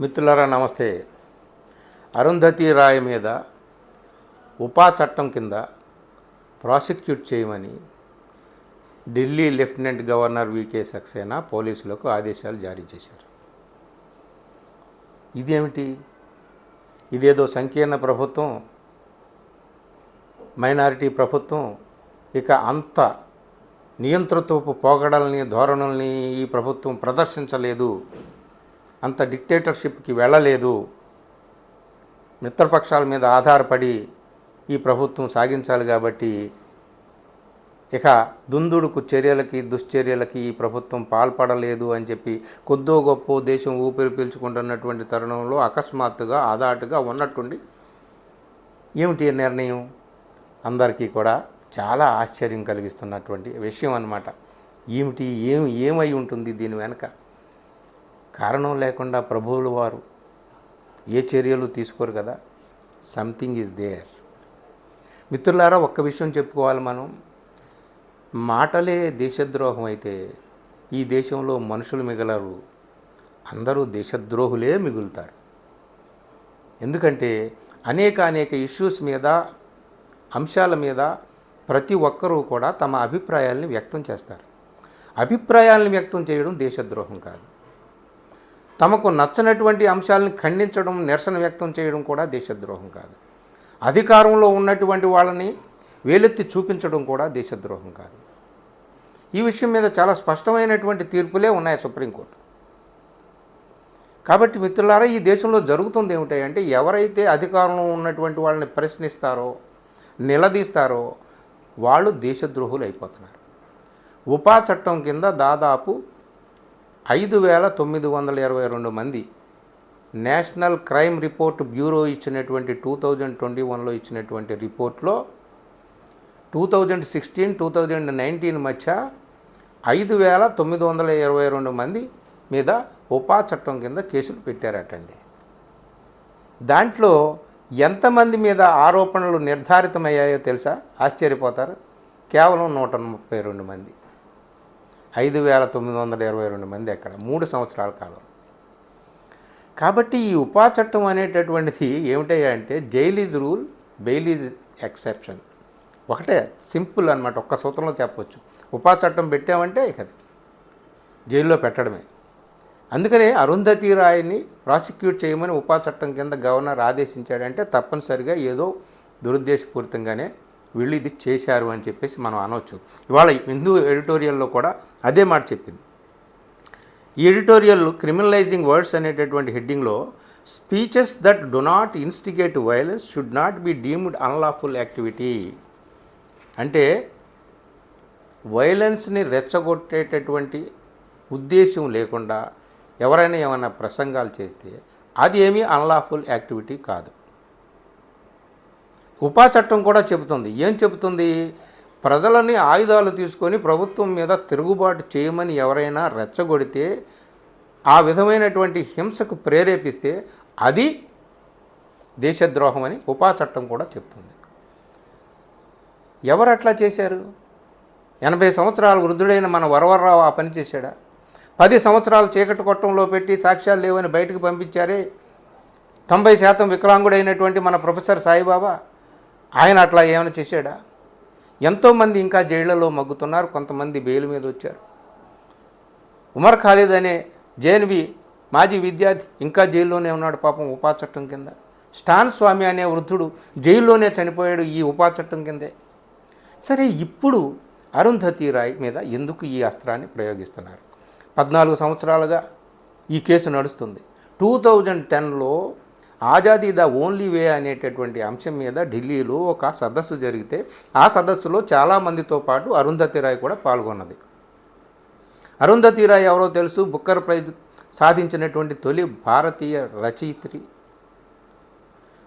మిత్రులారా నమస్తే. అరుంధతి రాయ్ మీద ఉపా చట్టం కింద ప్రాసిక్యూట్ చేయమని Delhi lieutenant governor V K Saxena పోలీసులకు ఆదేశాలు జారీ చేశారు. ఇదేమిటి? ఇదేదో సంకీర్ణ ప్రభుత్వం మైనారిటీ ప్రభుత్వం ఇక అంత నియంతృత్వపు పోగడల్ని ధోరణుల్ని ఈ ప్రభుత్వం ప్రదర్శించలేదు. అంత డిక్టేటర్షిప్కి వెళ్ళలేదు. మిత్రపక్షాల మీద ఆధారపడి ఈ ప్రభుత్వం సాగించాలి కాబట్టి ఇక దుందుడుకు చర్యలకి దుశ్చర్యలకి ఈ ప్రభుత్వం పాల్పడలేదు అని చెప్పి కొద్దో గొప్ప దేశం ఊపిరి పీల్చుకుంటున్నటువంటి తరుణంలో అకస్మాత్తుగా ఆదాటుగా ఉన్నట్టుండి ఏమిటి నిర్ణయం? అందరికీ కూడా చాలా ఆశ్చర్యం కలిగిస్తున్నటువంటి విషయం అన్నమాట. ఏమిటి? ఏం ఏమై ఉంటుంది దీని వెనక? కారణం లేకుండా ప్రభువులు వారు ఏ చర్యలు తీసుకోరు కదా? సంథింగ్ ఈజ్ దేర్ మిత్రులారా ఒక్క విషయం చెప్పుకోవాలి మనం. మాటలే దేశద్రోహం అయితే ఈ దేశంలో మనుషులు మిగలరు. అందరూ దేశద్రోహులే మిగులుతారు. ఎందుకంటే అనేక అనేక ఇష్యూస్ మీద అంశాల మీద ప్రతి ఒక్కరూ కూడా తమ అభిప్రాయాల్ని వ్యక్తం చేస్తారు. అభిప్రాయాలను వ్యక్తం చేయడం దేశద్రోహం కాదు. తమకు నచ్చనటువంటి అంశాలను ఖండించడం నిరసన వ్యక్తం చేయడం కూడా దేశద్రోహం కాదు. అధికారంలో ఉన్నటువంటి వాళ్ళని వేలెత్తి చూపించడం కూడా దేశద్రోహం కాదు. ఈ విషయం మీద చాలా స్పష్టమైనటువంటి తీర్పులే ఉన్నాయి సుప్రీంకోర్టు. కాబట్టి మిత్రులారా ఈ దేశంలో జరుగుతుంది ఏమిటంటే ఎవరైతే అధికారంలో ఉన్నటువంటి వాళ్ళని ప్రశ్నిస్తారో నిలదీస్తారో వాళ్ళు దేశద్రోహులు అయిపోతున్నారు ఉపా చట్టం కింద దాదాపు ఐదు వేల తొమ్మిది వందల ఇరవై రెండు మంది నేషనల్ క్రైమ్ రిపోర్ట్ బ్యూరో ఇచ్చినటువంటి టూ థౌజండ్ ట్వంటీ వన్లో ఇచ్చినటువంటి రిపోర్ట్లో two thousand sixteen two thousand nineteen మధ్య ఐదు వేల తొమ్మిది వందల ఇరవై రెండు మంది మీద ఉపా చట్టం కింద కేసులు పెట్టారటండి. దాంట్లో ఎంతమంది మీద ఆరోపణలు నిర్ధారితమయ్యాయో తెలుసా? ఆశ్చర్యపోతారు. కేవలం నూట ముప్పై రెండు మంది. ఐదు వేల తొమ్మిది వందల ఇరవై రెండు మంది అక్కడ మూడు సంవత్సరాల కాలం. కాబట్టి ఈ ఉపా చట్టం అనేటటువంటిది ఏమిటయ్యా అంటే jail is rule bail is exception ఒకటే సింపుల్ అనమాట ఒక్క సూత్రంలో చెప్పొచ్చు. ఉపా చట్టం పెట్టామంటే ఇక జైల్లో పెట్టడమే. అందుకనే అరుంధతి రాయ్ని ప్రాసిక్యూట్ చేయమని ఉపా చట్టం కింద గవర్నర్ ఆదేశించాడంటే తప్పనిసరిగా ఏదో దురుద్దేశపూరితంగానే వీళ్ళు ఇది చేశారు అని చెప్పేసి మనం అనవచ్చు ఇవాళ హిందూ ఎడిటోరియల్లో కూడా అదే మాట చెప్పింది. ఈ ఎడిటోరియల్ క్రిమినలైజింగ్ వర్డ్స్ అనేటటువంటి హెడ్డింగ్లో speeches that do not instigate violence should not be deemed unlawful activity. అంటే వైలెన్స్ని రెచ్చగొట్టేటటువంటి ఉద్దేశం లేకుండా ఎవరైనా ఏమైనా ప్రసంగాలు చేస్తే అది ఏమీ అన్లాఫుల్ యాక్టివిటీ కాదు. ఉపా చట్టం కూడా చెబుతుంది. ఏం చెబుతుంది? ప్రజలని ఆయుధాలు తీసుకొని ప్రభుత్వం మీద తిరుగుబాటు చేయమని ఎవరైనా రెచ్చగొడితే ఆ విధమైనటువంటి హింసకు ప్రేరేపిస్తే అది దేశద్రోహం అని ఉపా చట్టం కూడా చెప్తుంది ఎవరు అట్లా చేశారు? ఎనభై సంవత్సరాల వృద్ధుడైన మన వరవరరావు ఆ పని చేశాడా? పది సంవత్సరాలు చీకటి కొట్టంలో పెట్టి సాక్ష్యాలు లేవని బయటకు పంపించారే? తొంభై శాతం వికలాంగుడైనటువంటి మన ప్రొఫెసర్ సాయిబాబా? ఆయన అట్లా ఏమైనా చేశాడా? ఎంతోమంది ఇంకా జైళ్ళలో మగ్గుతున్నారు కొంతమంది బెయిల్ మీద వచ్చారు. ఉమర్ ఖాలిద్ అనే జేఎన్వి మాజీ విద్యార్థి ఇంకా జైల్లోనే ఉన్నాడు పాపం ఉపా చట్టం కింద. స్టాన్ స్వామి అనే వృద్ధుడు జైల్లోనే చనిపోయాడు ఈ ఉపా చట్టం కిందే. సరే ఇప్పుడు అరుంధతి రాయ్ మీద ఎందుకు ఈ అస్త్రాన్ని ప్రయోగిస్తున్నారు? పద్నాలుగు సంవత్సరాలుగా ఈ కేసు నడుస్తుంది. టూ థౌజండ్ టెన్లో ఆజాదీ ద ఓన్లీ వే అనేటటువంటి అంశం మీద ఢిల్లీలో ఒక సదస్సు జరిగితే ఆ సదస్సులో చాలామందితో పాటు అరుంధతి రాయ్ కూడా పాల్గొన్నది. అరుంధతి రాయ్ ఎవరో తెలుసు? బుక్కర్ ప్రైజ్ సాధించినటువంటి తొలి భారతీయ రచయిత్రి.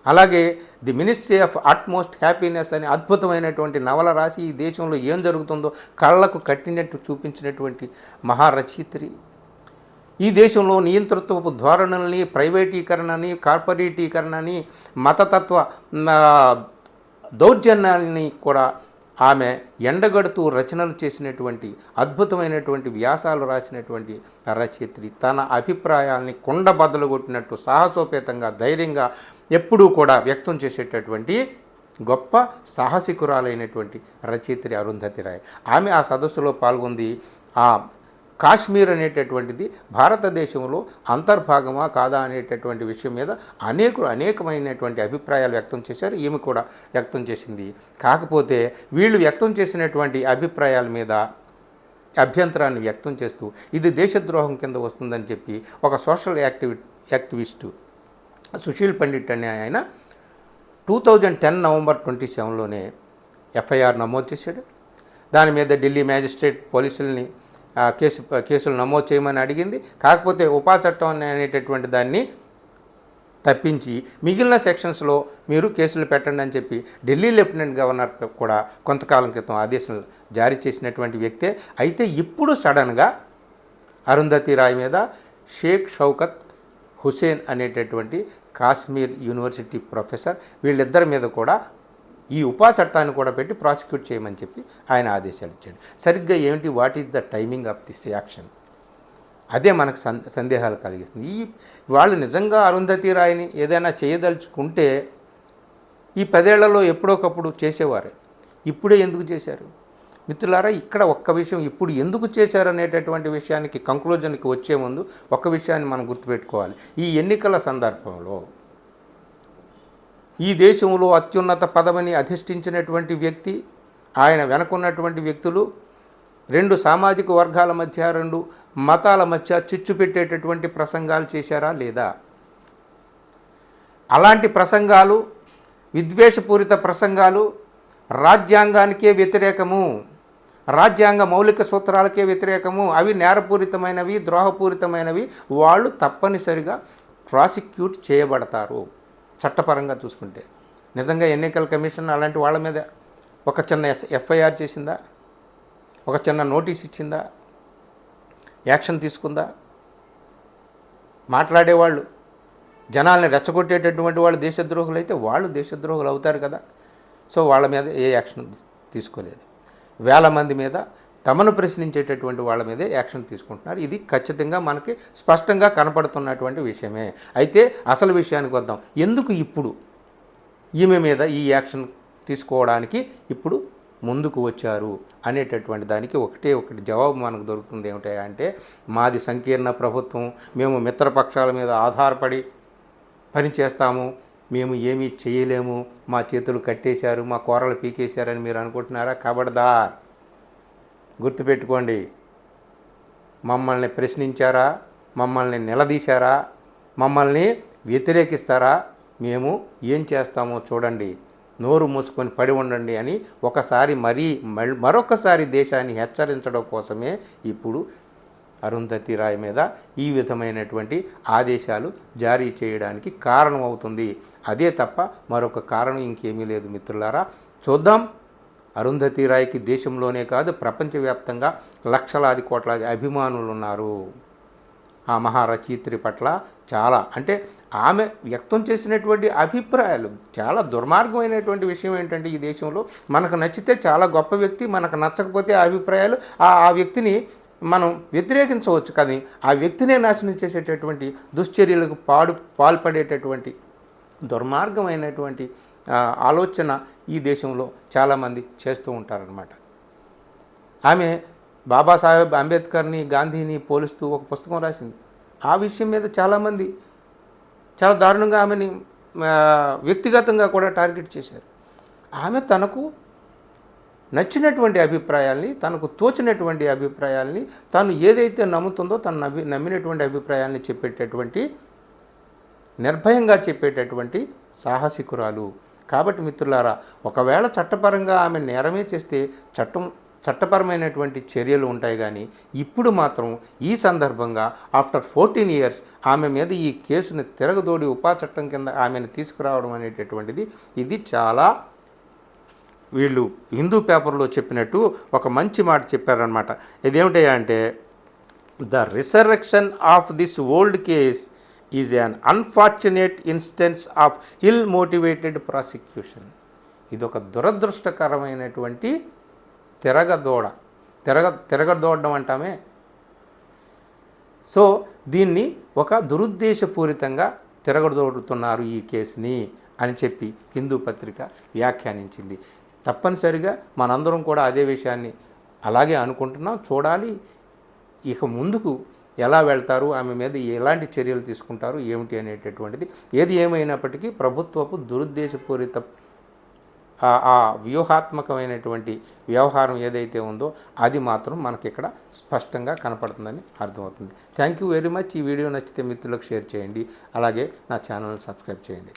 అలాగే the ministry of utmost happiness అనే అద్భుతమైనటువంటి నవల రాసి ఈ దేశంలో ఏం జరుగుతుందో కళ్ళకు కట్టినట్టు చూపించినటువంటి మహారచయిత్రి. ఈ దేశంలో నియంతృత్వపు ధోరణుల్ని ప్రైవేటీకరణని కార్పొరేటీకరణని మతతత్వ దౌర్జన్యాన్ని కూడా ఆమె ఎండగడుతూ రచనలు చేసినటువంటి అద్భుతమైనటువంటి వ్యాసాలు రాసినటువంటి రచయిత్రి. తన అభిప్రాయాల్ని కొండ బద్దలుగొట్టినట్టు సాహసోపేతంగా ధైర్యంగా ఎప్పుడూ కూడా వ్యక్తం చేసేటటువంటి గొప్ప సాహసికురాలైనటువంటి రచయిత్రి అరుంధతి రాయ్. ఆమె ఆ సదస్సులో పాల్గొంది ఆ కాశ్మీర్ అనేటటువంటిది భారతదేశంలో అంతర్భాగమా కాదా అనేటటువంటి విషయం మీద అనేకులు అనేకమైనటువంటి అభిప్రాయాలు వ్యక్తం చేశారు. ఈమె కూడా వ్యక్తం చేసింది. కాకపోతే వీళ్ళు వ్యక్తం చేసినటువంటి అభిప్రాయాల మీద అభ్యంతరాన్ని వ్యక్తం చేస్తూ ఇది దేశద్రోహం కింద వస్తుందని చెప్పి ఒక సోషల్ యాక్టివి యాక్టివిస్టు సుశీల్ పండిట్ అనే ఆయన two thousand ten November twenty సెవెన్లోనే FIR నమోదు చేశాడు. దాని మీద ఢిల్లీ మ్యాజిస్ట్రేట్ పోలీసుల్ని కేసు కేసులు నమోదు చేయమని అడిగింది. కాకపోతే ఉపా చట్టం అనేటటువంటి దాన్ని తప్పించి మిగిలిన సెక్షన్స్లో మీరు కేసులు పెట్టండి అని చెప్పి ఢిల్లీ లెఫ్టినెంట్ గవర్నర్ కూడా కొంతకాలం క్రితం ఆదేశాలు జారీ చేసినటువంటి వ్యక్తే. అయితే ఇప్పుడు సడన్గా అరుంధతి రాయ్ మీద షేక్ షౌకత్ హుసేన్ అనేటటువంటి కాశ్మీర్ యూనివర్సిటీ ప్రొఫెసర్ వీళ్ళిద్దరి మీద కూడా ఈ ఉపా చట్టాన్ని కూడా పెట్టి ప్రాసిక్యూట్ చేయమని చెప్పి ఆయన ఆదేశాలు ఇచ్చాడు. సరిగ్గా ఏమిటి? What is the timing of this action అదే మనకు సం సందేహాలు కలిగిస్తుంది. ఈ వాళ్ళు నిజంగా అరుంధతి రాయిని ఏదైనా చేయదలుచుకుంటే ఈ పదేళ్ళలో ఎప్పుడోకప్పుడు చేసేవారు. ఇప్పుడే ఎందుకు చేశారు? మిత్రులారా ఇక్కడ ఒక్క విషయం ఇప్పుడు ఎందుకు చేశారు అనేటటువంటి విషయానికి కంక్లూజన్కి వచ్చే ముందు ఒక్క విషయాన్ని మనం గుర్తుపెట్టుకోవాలి. ఈ ఎన్నికల సందర్భంలో ఈ దేశంలో అత్యున్నత పదవిని అధిష్ఠించినటువంటి వ్యక్తి ఆయన వెనకున్నటువంటి వ్యక్తులు రెండు సామాజిక వర్గాల మధ్య రెండు మతాల మధ్య చిచ్చు పెట్టేటటువంటి ప్రసంగాలు చేశారా లేదా? అలాంటి ప్రసంగాలు విద్వేషపూరిత ప్రసంగాలు రాజ్యాంగానికే వ్యతిరేకము రాజ్యాంగ మౌలిక సూత్రాలకే వ్యతిరేకము అవి నేరపూరితమైనవి ద్రోహపూరితమైనవి వాళ్ళు తప్పనిసరిగా ప్రాసిక్యూట్ చేయబడతారు. చట్టపరంగా చూసుకుంటే. నిజంగా ఎన్నికల కమిషన్ అలాంటి వాళ్ళ మీద ఒక చిన్న ఎస్ ఎఫ్ఐఆర్ చేసిందా? ఒక చిన్న నోటీస్ ఇచ్చిందా? యాక్షన్ తీసుకుందా? మాట్లాడేవాళ్ళు. జనాల్ని రెచ్చగొట్టేటటువంటి వాళ్ళు దేశద్రోహులు అయితే వాళ్ళు దేశద్రోహులు అవుతారు కదా. సో వాళ్ళ మీద ఏ యాక్షన్ తీసుకోలేదు. వేల మంది మీద తమను ప్రశ్నించేటటువంటి వాళ్ళ మీదే యాక్షన్ తీసుకుంటున్నారు. ఇది ఖచ్చితంగా మనకి స్పష్టంగా కనపడుతున్నటువంటి విషయమే. అయితే అసలు విషయానికి వద్దాం. ఎందుకు ఇప్పుడు ఈమె మీద ఈ యాక్షన్ తీసుకోవడానికి ఇప్పుడు ముందుకు వచ్చారు అనేటటువంటి దానికి ఒకటే ఒకటి జవాబు మనకు దొరుకుతుంది. ఏమిటి అంటే మాది సంకీర్ణ ప్రభుత్వం. మేము మిత్రపక్షాల మీద ఆధారపడి పనిచేస్తాము మేము ఏమీ చేయలేము. మా చేతులు కట్టేశారు. మా కూరలు పీకేశారని మీరు అనుకుంటున్నారా? కబడ్దార్. గుర్తుపెట్టుకోండి. మమ్మల్ని ప్రశ్నించారా? మమ్మల్ని నిలదీశారా? మమ్మల్ని వ్యతిరేకిస్తారా? మేము ఏం చేస్తామో చూడండి. నోరు మూసుకొని పడి ఉండండి అని ఒకసారి మరీ మరొకసారి దేశాన్ని హెచ్చరించడం కోసమే ఇప్పుడు అరుంధతి రాయ్ మీద ఈ విధమైనటువంటి ఆదేశాలు జారీ చేయడానికి కారణమవుతుంది. అదే తప్ప మరొక కారణం ఇంకేమీ లేదు మిత్రులారా. చూద్దాం. అరుంధతి రాయ్కి దేశంలోనే కాదు ప్రపంచవ్యాప్తంగా లక్షలాది కోట్లాది అభిమానులు ఉన్నారు ఆ మహారచయిత్రి పట్ల చాలా అంటే ఆమె వ్యక్తం చేసినటువంటి అభిప్రాయాలు చాలా దుర్మార్గమైనటువంటి విషయం ఏంటంటే ఈ దేశంలో మనకు నచ్చితే చాలా గొప్ప వ్యక్తి మనకు నచ్చకపోతే ఆ అభిప్రాయాలు ఆ వ్యక్తిని మనం వ్యతిరేకించవచ్చు కానీ ఆ వ్యక్తినే నాశనం చేసేటటువంటి దుశ్చర్యలకు పాడు పాల్పడేటటువంటి దుర్మార్గమైనటువంటి ఆలోచన ఈ దేశంలో చాలామంది చేస్తూ ఉంటారనమాట ఆమె బాబాసాహెబ్ అంబేద్కర్ని గాంధీని పోలుస్తూ ఒక పుస్తకం రాసింది. ఆ విషయం మీద చాలామంది చాలా దారుణంగా ఆమెని వ్యక్తిగతంగా కూడా టార్గెట్ చేశారు. ఆమె తనకు నచ్చినటువంటి అభిప్రాయాల్ని తనకు తోచినటువంటి అభిప్రాయాల్ని తాను ఏదైతే నమ్ముతుందో తను నమ్మి నమ్మినటువంటి అభిప్రాయాల్ని చెప్పేటటువంటి నిర్భయంగా చెప్పేటటువంటి సాహసికురాలు. కాబట్టి మిత్రులారా ఒకవేళ చట్టపరంగా ఆమె నేరమే చేస్తే చట్టం చట్టపరమైనటువంటి చర్యలు ఉంటాయి కానీ ఇప్పుడు మాత్రం ఈ సందర్భంగా ఆఫ్టర్ ఫోర్టీన్ ఇయర్స్ ఆమె మీద ఈ కేసుని తిరగదోడి ఉపా చట్టం కింద ఆమెను తీసుకురావడం అనేటటువంటిది ఇది చాలా వీళ్ళు హిందూ పేపర్లో చెప్పినట్టు ఒక మంచి మాట చెప్పారనమాట ఇదేమిటంటే అంటే the resurrection of this old case is an unfortunate instance of ill motivated prosecution ఇది ఒక దురదృష్టకరమైనటువంటి తిరగదోడ. తిరగ తిరగదోడడం అంటామే. సో దీన్ని ఒక దురుద్దేశపూరితంగా తిరగదోడుతున్నారు ఈ కేసుని అని చెప్పి హిందూ పత్రిక వ్యాఖ్యానించింది. తప్పనిసరిగా మనందరం కూడా అదే విషయాన్ని అలాగే అనుకుంటున్నాం. చూడాలి. ఇక ముందుకు ఎలా వెళ్తారు ఆమె మీద ఎలాంటి చర్యలు తీసుకుంటారు ఏమిటి అనేటటువంటిది. ఏది ఏమైనప్పటికీ ప్రభుత్వపు దురుద్దేశపూరిత ఆ- వ్యూహాత్మకమైనటువంటి వ్యవహారం ఏదైతే ఉందో అది మాత్రం మనకి ఇక్కడ స్పష్టంగా కనపడుతుందని అర్థమవుతుంది. థ్యాంక్ యూ వెరీ మచ్ ఈ వీడియో నచ్చితే మిత్రులకు షేర్ చేయండి. అలాగే నా ఛానల్ని సబ్స్క్రైబ్ చేయండి.